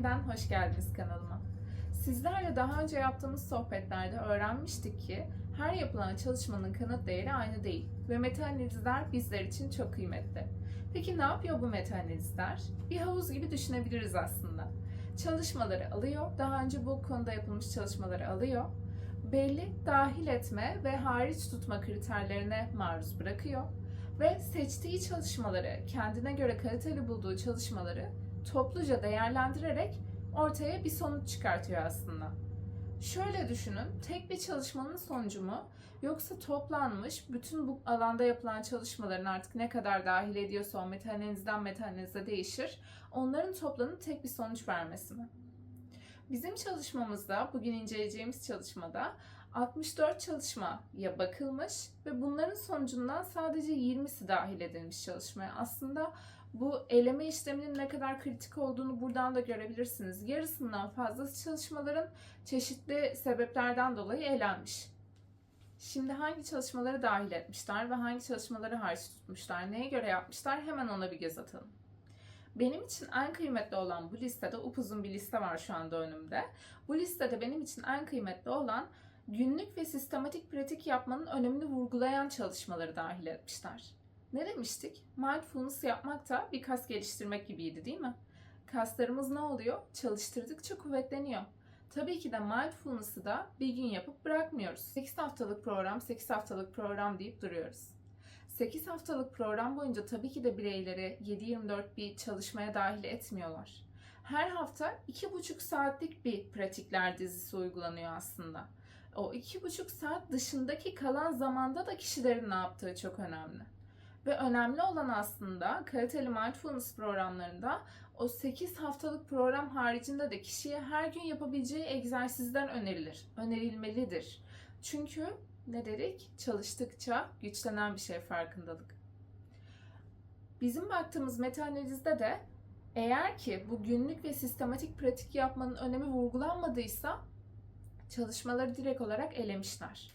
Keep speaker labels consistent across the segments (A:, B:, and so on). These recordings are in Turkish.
A: Yeniden hoş geldiniz kanalıma. Sizlerle daha önce yaptığımız sohbetlerde öğrenmiştik ki her yapılan çalışmanın kanıt değeri aynı değil ve metaanalizler bizler için çok kıymetli. Peki ne yapıyor bu metaanalizler? Bir havuz gibi düşünebiliriz aslında. Çalışmaları alıyor, daha önce bu konuda yapılmış çalışmaları alıyor, belli dahil etme ve hariç tutma kriterlerine maruz bırakıyor ve seçtiği çalışmaları, kendine göre kaliteli bulduğu çalışmaları topluca değerlendirerek ortaya bir sonuç çıkartıyor aslında. Şöyle düşünün, tek bir çalışmanın sonucu mu yoksa toplanmış bütün bu alanda yapılan çalışmaların artık ne kadar dahil ediyorsa o metaanalizden metaanalize değişir. Onların toplanıp tek bir sonuç vermesi mi? Bizim çalışmamızda, bugün inceleyeceğimiz çalışmada 64 çalışmaya bakılmış ve bunların sonucundan sadece 20'si dahil edilmiş çalışmaya. Aslında bu eleme işleminin ne kadar kritik olduğunu buradan da görebilirsiniz. Yarısından fazlası çalışmaların çeşitli sebeplerden dolayı elenmiş. Şimdi hangi çalışmaları dahil etmişler ve hangi çalışmaları hariç tutmuşlar, neye göre yapmışlar hemen ona bir göz atalım. Benim için en kıymetli olan bu listede upuzun bir liste var şu anda önümde. Bu listede benim için en kıymetli olan günlük ve sistematik pratik yapmanın önemini vurgulayan çalışmaları dahil etmişler. Ne demiştik? Mindfulness yapmak da bir kas geliştirmek gibiydi değil mi? Kaslarımız ne oluyor? Çalıştırdıkça kuvvetleniyor. Tabii ki de mindfulness'ı da bir gün yapıp bırakmıyoruz. 8 haftalık program, 8 haftalık program deyip duruyoruz. 8 haftalık program boyunca tabii ki de bireyleri 7-24 bir çalışmaya dahil etmiyorlar. Her hafta 2,5 saatlik bir pratikler dizisi uygulanıyor aslında. O 2,5 saat dışındaki kalan zamanda da kişilerin ne yaptığı çok önemli. Ve önemli olan aslında kaliteli mindfulness programlarında o 8 haftalık program haricinde de kişiye her gün yapabileceği egzersizler önerilir, önerilmelidir. Çünkü ne dedik? Çalıştıkça güçlenen bir şey farkındalık. Bizim baktığımız metaanalizde de eğer ki bu günlük ve sistematik pratik yapmanın önemi vurgulanmadıysa çalışmaları direkt olarak elemişler.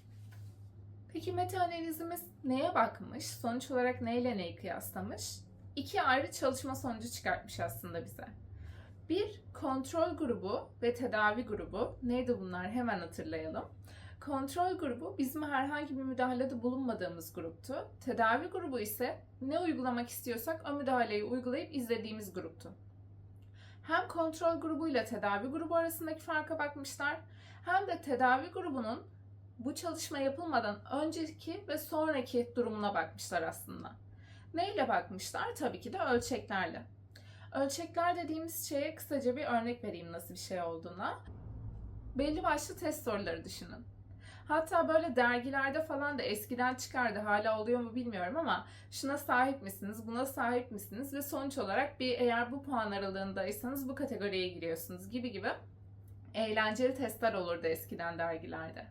A: Peki metaanalizimiz neye bakmış? Sonuç olarak neyle neyi kıyaslamış? İki ayrı çalışma sonucu çıkartmış aslında bize. Bir kontrol grubu ve tedavi grubu. Neydi bunlar? Hemen hatırlayalım. Kontrol grubu bizim herhangi bir müdahalede bulunmadığımız gruptu. Tedavi grubu ise ne uygulamak istiyorsak o müdahaleyi uygulayıp izlediğimiz gruptu. Hem kontrol grubuyla tedavi grubu arasındaki farka bakmışlar hem de tedavi grubunun bu çalışma yapılmadan önceki ve sonraki durumuna bakmışlar aslında. Neyle bakmışlar? Tabii ki de ölçeklerle. Ölçekler dediğimiz şeye kısaca bir örnek vereyim nasıl bir şey olduğuna. Belli başlı test soruları düşünün. Hatta böyle dergilerde falan da eskiden çıkardı. Hala oluyor mu bilmiyorum ama şuna sahip misiniz, buna sahip misiniz ve sonuç olarak bir eğer bu puan aralığındaysanız bu kategoriye giriyorsunuz gibi gibi eğlenceli testler olurdu eskiden dergilerde.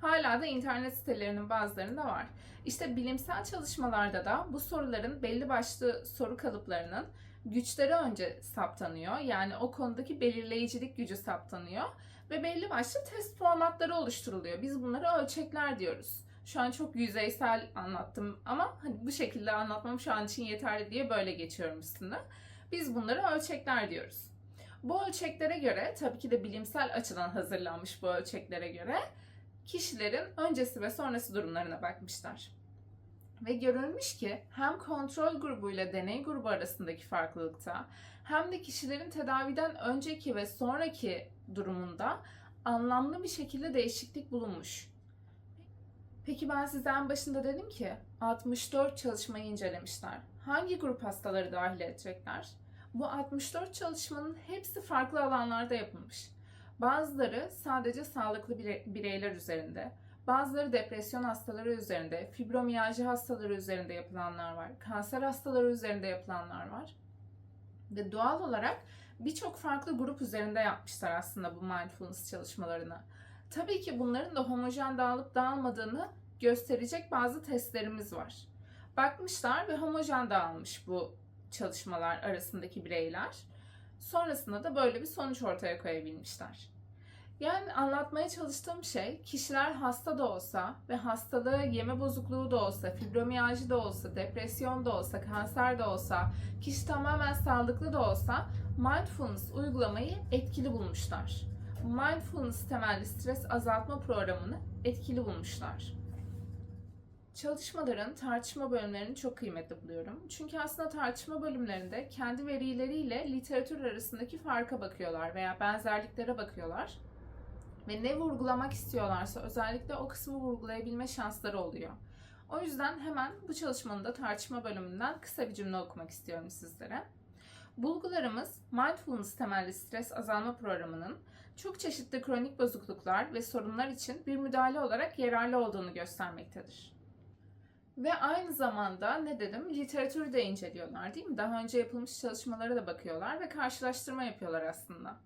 A: Hala da internet sitelerinin bazılarında var. İşte bilimsel çalışmalarda da bu soruların belli başlı soru kalıplarının güçleri önce saptanıyor. Yani o konudaki belirleyicilik gücü saptanıyor ve belli başlı test formatları oluşturuluyor. Biz bunlara ölçekler diyoruz. Şu an çok yüzeysel anlattım ama hani bu şekilde anlatmam şu an için yeterli diye böyle geçiyorum üstüne. Biz bunlara ölçekler diyoruz. Bu ölçeklere göre tabii ki de bilimsel açıdan hazırlanmış bu ölçeklere göre kişilerin öncesi ve sonrası durumlarına bakmışlar. Ve görülmüş ki hem kontrol grubu ile deney grubu arasındaki farklılıkta hem de kişilerin tedaviden önceki ve sonraki durumunda anlamlı bir şekilde değişiklik bulunmuş. Peki ben size en başında dedim ki 64 çalışmayı incelemişler. Hangi grup hastaları dahil edecekler? Bu 64 çalışmanın hepsi farklı alanlarda yapılmış. Bazıları sadece sağlıklı bireyler üzerinde, bazıları depresyon hastaları üzerinde, fibromiyalji hastaları üzerinde yapılanlar var, kanser hastaları üzerinde yapılanlar var. Ve doğal olarak birçok farklı grup üzerinde yapmışlar aslında bu mindfulness çalışmalarını. Tabii ki bunların da homojen dağılıp dağılmadığını gösterecek bazı testlerimiz var. Bakmışlar ve homojen dağılmış bu çalışmalar arasındaki bireyler. Sonrasında da böyle bir sonuç ortaya koyabilmişler. Yani anlatmaya çalıştığım şey kişiler hasta da olsa ve hastalığı yeme bozukluğu da olsa, fibromiyalji de olsa, depresyon da olsa, kanser de olsa, kişi tamamen sağlıklı da olsa mindfulness uygulamayı etkili bulmuşlar. Mindfulness temelli stres azaltma programını etkili bulmuşlar. Çalışmaların tartışma bölümlerini çok kıymetli buluyorum. Çünkü aslında tartışma bölümlerinde kendi verileriyle literatür arasındaki farka bakıyorlar veya benzerliklere bakıyorlar. Ve ne vurgulamak istiyorlarsa özellikle o kısmı vurgulayabilme şansları oluyor. O yüzden hemen bu çalışmanın da tartışma bölümünden kısa bir cümle okumak istiyorum sizlere. Bulgularımız Mindfulness temelli stres azalma programının çok çeşitli kronik bozukluklar ve sorunlar için bir müdahale olarak yararlı olduğunu göstermektedir. Ve aynı zamanda ne dedim? Literatürü de inceliyorlar değil mi? Daha önce yapılmış çalışmalara da bakıyorlar ve karşılaştırma yapıyorlar aslında.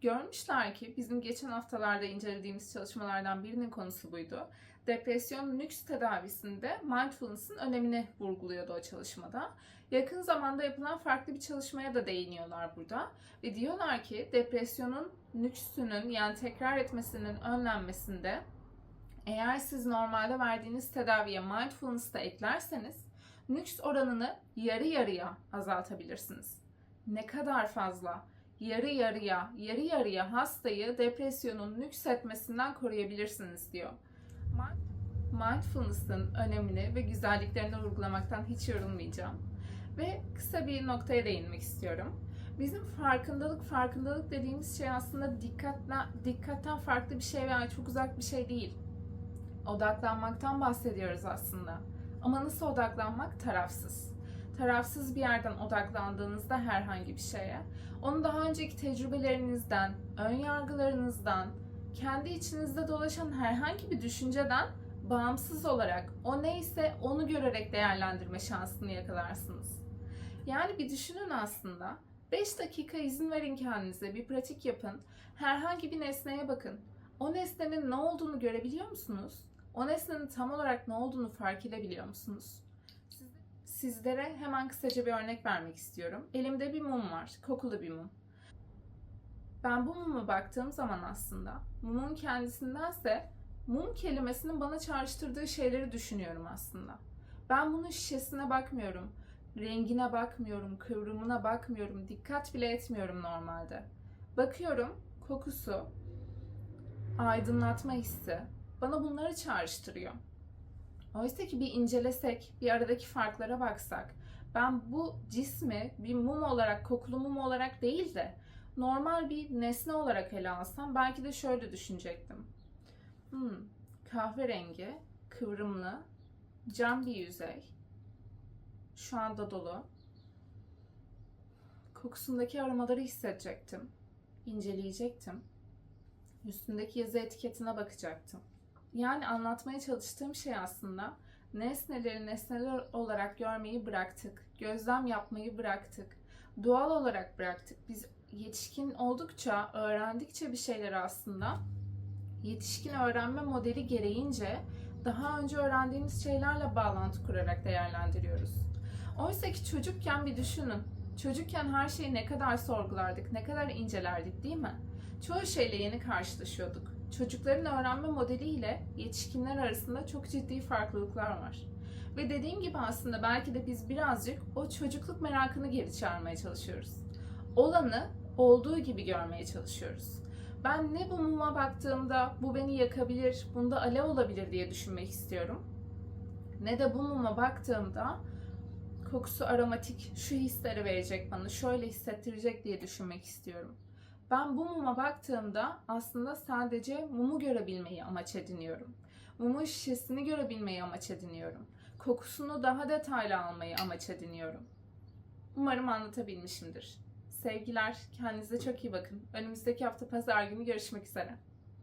A: Görmüşler ki bizim geçen haftalarda incelediğimiz çalışmalardan birinin konusu buydu. Depresyon nüks tedavisinde mindfulness'ın önemini vurguluyordu o çalışmada. Yakın zamanda yapılan farklı bir çalışmaya da değiniyorlar burada. Ve diyorlar ki depresyonun nüksünün yani tekrar etmesinin önlenmesinde eğer siz normalde verdiğiniz tedaviye mindfulness da eklerseniz nüks oranını yarı yarıya azaltabilirsiniz. Ne kadar fazla? Yarı yarıya, yarı yarıya hastayı depresyonun nüksetmesinden koruyabilirsiniz diyor. Mindfulness'ın önemini ve güzelliklerini vurgulamaktan hiç yorulmayacağım. Ve kısa bir noktaya değinmek istiyorum. Bizim farkındalık, farkındalık dediğimiz şey aslında dikkatle, dikkatten farklı bir şey veya çok uzak bir şey değil odaklanmaktan bahsediyoruz aslında. Ama nasıl odaklanmak? Tarafsız. Tarafsız bir yerden odaklandığınızda herhangi bir şeye, onu daha önceki tecrübelerinizden, ön yargılarınızdan, kendi içinizde dolaşan herhangi bir düşünceden bağımsız olarak o neyse onu görerek değerlendirme şansını yakalarsınız. Yani bir düşünün aslında. 5 dakika izin verin kendinize, bir pratik yapın. Herhangi bir nesneye bakın. O nesnenin ne olduğunu görebiliyor musunuz? O nesnenin tam olarak ne olduğunu fark edebiliyor musunuz? Sizlere hemen kısaca bir örnek vermek istiyorum. Elimde bir mum var, kokulu bir mum. Ben bu muma baktığım zaman aslında mumun kendisindense mum kelimesinin bana çağrıştırdığı şeyleri düşünüyorum aslında. Ben bunun şişesine bakmıyorum, rengine bakmıyorum, kıvrımına bakmıyorum, dikkat bile etmiyorum normalde. Bakıyorum, kokusu, aydınlatma hissi, bana bunları çağrıştırıyor. Oysa ki bir incelesek, bir aradaki farklara baksak, ben bu cismi bir mum olarak, kokulu mum olarak değil de normal bir nesne olarak ele alsam belki de şöyle düşünecektim. Hmm, kahverengi, kıvrımlı, cam bir yüzey, şu anda dolu. Kokusundaki aromaları hissedecektim, inceleyecektim. Üstündeki yazı etiketine bakacaktım. Yani anlatmaya çalıştığım şey aslında nesneleri nesneler olarak görmeyi bıraktık. Gözlem yapmayı bıraktık. Doğal olarak bıraktık. Biz yetişkin oldukça, öğrendikçe bir şeyleri aslında yetişkin öğrenme modeli gereğince daha önce öğrendiğimiz şeylerle bağlantı kurarak değerlendiriyoruz. Oysa ki çocukken bir düşünün. Çocukken her şeyi ne kadar sorgulardık, ne kadar incelerdik değil mi? Çoğu şeyle yeni karşılaşıyorduk çocukların öğrenme modeliyle yetişkinler arasında çok ciddi farklılıklar var. Ve dediğim gibi aslında belki de biz birazcık o çocukluk merakını geri çağırmaya çalışıyoruz. Olanı olduğu gibi görmeye çalışıyoruz. Ben ne bu muma baktığımda bu beni yakabilir, bunda alev olabilir diye düşünmek istiyorum. Ne de bu muma baktığımda kokusu aromatik, şu hisleri verecek bana, şöyle hissettirecek diye düşünmek istiyorum. Ben bu muma baktığımda aslında sadece mumu görebilmeyi amaç ediniyorum. Mumun şişesini görebilmeyi amaç ediniyorum. Kokusunu daha detaylı almayı amaç ediniyorum. Umarım anlatabilmişimdir. Sevgiler, kendinize çok iyi bakın. Önümüzdeki hafta pazar günü görüşmek üzere.